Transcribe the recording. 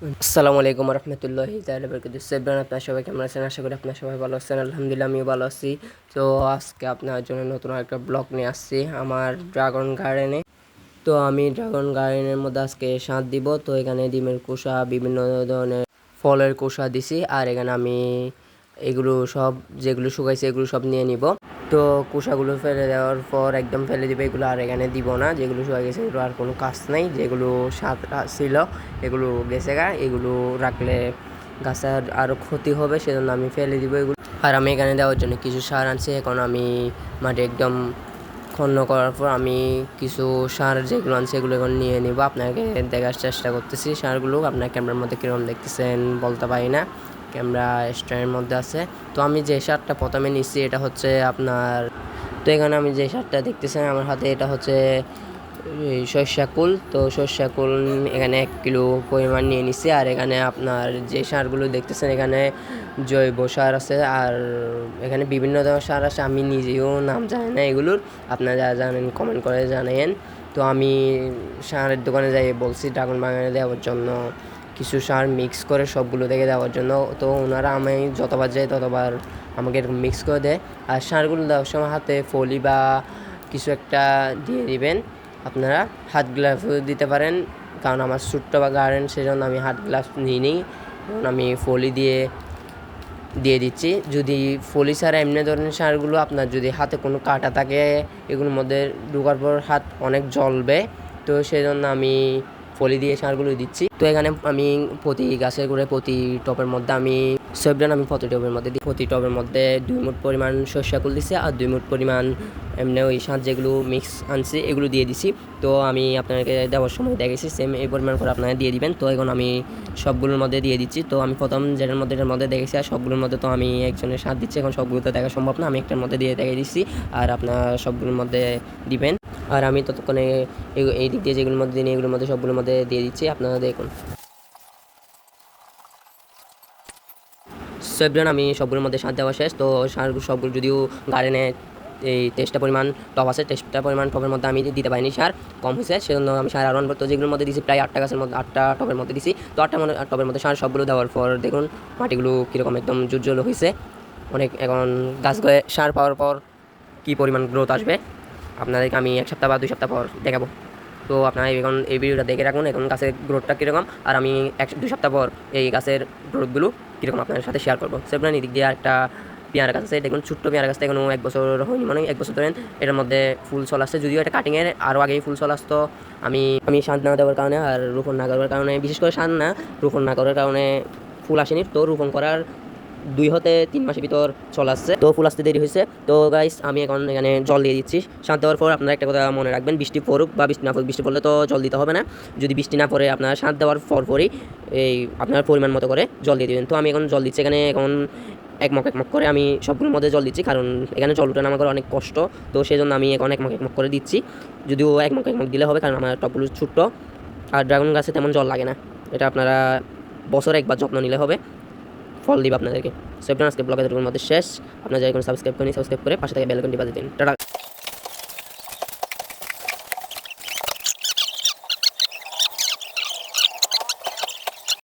আসসালামু আলাইকুম রহমতুল্লাহি তাহলে সেবরান আপনার সবাই কেমন আছেন? আশা করি আপনার সবাই ভালো আছেন। আলহামদুলিল্লাহ, আমিও ভালো আছি। তো আজকে আপনার জন্য নতুন একটা ব্লগ নিয়ে আসছি, আমার ড্রাগন গার্ডেনে তো আমি ড্রাগন গার্ডেনের মধ্যে আজকে সাঁত দিব। তো এখানে ডিমের কুসা বিভিন্ন ধরনের ফলের কুসা দিছি। আর এখানে আমি এগুলো সব, যেগুলো শুকাইছে এগুলো সব নিয়ে নিব। তো কুসাগুলো ফেলে দেওয়ার পর একদম ফেলে দিবে, এগুলো আর এখানে দিব না। যেগুলো শুকাই গেছে, এগুলো আর কোনো কাজ নাই। যেগুলো সাত ছিল, এগুলো গেছে গা। এগুলো রাখলে গাছের আরও ক্ষতি হবে, সেজন্য আমি ফেলে দিব এগুলো। আর আমি এখানে দেওয়ার জন্য কিছু সার আনছি। এখন আমি মাটি একদম খন্ন করার পর আমি কিছু সার যেগুলো আনছি, এগুলো এখন নিয়ে নিব। আপনাকে দেখার চেষ্টা করতেছি। সারগুলো আপনার ক্যামেরার মধ্যে কীরকম দেখতেছেন বলতে পারি না। ক্যামেরা স্ট্যান্ডের মধ্যে আছে। তো আমি যে শার্টটা প্রথমে নিচ্ছি এটা হচ্ছে আপনার, তো এখানে আমি যে শার্টটা দেখতেছেন আমার হাতে এটা হচ্ছে সর্ষাকুল তো সর্ষাকুল এখানে এক কিলো পরিমাণ নিয়ে নিচ্ছি আর এখানে আপনার যে সারগুলো দেখতেছেন, এখানে জৈব সার আছে। আর এখানে বিভিন্ন ধরনের সার আছে, আমি নিজেও নাম জানি না এগুলোর। আপনারা যারা জানেন কমেন্ট করে জানাইন তো আমি সারের দোকানে যাই বলছি ড্রাগন বাগানে দেওয়ার জন্য। কিছু সার মিক্স করে সবগুলো থেকে দেওয়ার জন্য। তো ওনারা আমি যতবার যাই ততবার আমাকে এরকম মিক্স করে দেয়। আর সারগুলো দেওয়ার সময় হাতে ফলি বা কিছু একটা দিয়ে দিবেন। আপনারা হাত গ্লাভস দিতে পারেন। কারণ আমার ছোট্ট বা গার্ডেন সেজন্য আমি হাত গ্লাভস নিই নি। কারণ আমি ফলি দিয়ে দিয়ে দিচ্ছি। যদি ফলি সার এমনি ধরনের সারগুলো আপনার যদি হাতে কোনো কাটা থাকে, এগুলোর মধ্যে ঢোকার পর হাত অনেক জ্বলবে। তো সেই জন্য আমি ফলি দিয়ে সারগুলো দিচ্ছি। তো এখানে আমি প্রতি গাছের করে প্রতি টপের মধ্যে আমি সবডান আমি প্রতি টবের মধ্যে দিই। প্রতি টবের মধ্যে দুই মুঠ পরিমাণ সর্ষাকুল দিছি আর দুই মুঠ পরিমাণ এমনি ওই সার যেগুলো মিক্স আনছি, এগুলো দিয়ে দিছি। তো আমি আপনাকে দেওয়ার সময় দেখেছি সেম এই পরিমাণ করে আপনারা দিয়ে দিবেন। তো এখন আমি সবগুলোর মধ্যে দিয়ে দিচ্ছি। তো আমি প্রথম যেটার মধ্যে এটার মধ্যে দেখেছি, আর সবগুলোর মধ্যে তো আমি একজনের সার দিচ্ছি, এখন সবগুলোতে দেখা সম্ভব না, আমি একটার মধ্যে দিয়ে দেখে দিচ্ছি। আর আপনার সবগুলোর মধ্যে দিবেন। আর আমি ততক্ষণে এই- দিক দিয়ে যেগুলোর মধ্যে দিই এগুলোর মধ্যে সবগুলোর মধ্যে দিয়ে দিচ্ছি, আপনারা দেখুন। সেভরেন আমি সবগুলোর মধ্যে সার দেওয়া শেষ। তো সার সবগুলো যদিও গার্ডেনে এই তেইশটা পরিমাণ টপ আছে তেইশটা পরিমাণ টপের মধ্যে আমি দিতে পারিনি সার, কম হয়েছে। সেজন্য আমি সার আরও আনব তো যেগুলোর মধ্যে দিছি প্রায় আটটা গাছের মধ্যে আটটা টপের মধ্যে দিছি তো আটটা টপের মধ্যে সার সবগুলো দেওয়ার পর দেখুন, মাটিগুলো কীরকম একদম জুজ্জ্বল হয়েছে। অনেক এখন গাছ সার পাওয়ার পর কী পরিমাণ গ্রোথ আসবে। আপনাদেরকে আমি এক সপ্তাহ বা দুই সপ্তাহ পর দেখাবো। তো আপনারা এখন এই ভিডিওটা দেখে রাখুন, এখন গাছের গ্রোথটা কীরকম, আর আমি এক দুই সপ্তাহ পর এই গাছের গ্রোথগুলো কীরকম আপনাদের সাথে শেয়ার করব। সেগুলো এদিক দিয়ে একটা পেয়ারা গাছ আছে, দেখুন ছোট্ট পেয়ারা গাছটা এখনও এক বছর হয়নি মানে এক বছর ধরেন এটার মধ্যে ফুল চলে আসছে, যদিও এটা কাটিংয়ের আরও আগেই ফুল চলে আসতো। আমি আমি শান্ত না দেওয়ার কারণে আর রোপণ না করার কারণে, বিশেষ করে শান্ত না, রোপণ না করার কারণে ফুল আসেনি। তো রোপণ করার দুই হতে তিন মাসের ভিতর চলে আসছে। তো ফুল আসতে দেরি হয়েছে। তো গাইস আমি এখন এখানে জল দিয়ে দিচ্ছি। শান্ত হওয়ার পর আপনারা একটা কথা মনে রাখবেন, বৃষ্টি পড়ুক বা বৃষ্টি না পড়ুক, বৃষ্টি পড়লে তো জল দিতে হবে না। যদি বৃষ্টি না পড়ে আপনারা শাঁত দেওয়ার পর পরই এই আপনার পরিমাণ মতো করে জল দিয়ে দেবেন। তো আমি এখন জল দিচ্ছি এখানে এখন এক মগ এক মগ করে আমি সবগুলোর মধ্যে জল দিচ্ছি, কারণ এখানে জল উঠানো আমার অনেক কষ্ট। তো সেই জন্য আমি এখন এক মগ এক মগ করে দিচ্ছি। যদিও এক মগ এক মগ দিলে হবে, কারণ আমার টপগুলো ছোট্ট। আর ড্রাগন গাছে তেমন জল লাগে না। এটা আপনারা বছরে একবার যত্ন নিলে হবে। ফল দিব আপনাদেরকে। সো আজকে ব্লগের মধ্যে শেষ। আপনারা যাই সাবস্ক্রাইব করেন সাবস্ক্রাইব করে পাশে থেকে বেলকনটি বাজিয়ে দিন। টাটা।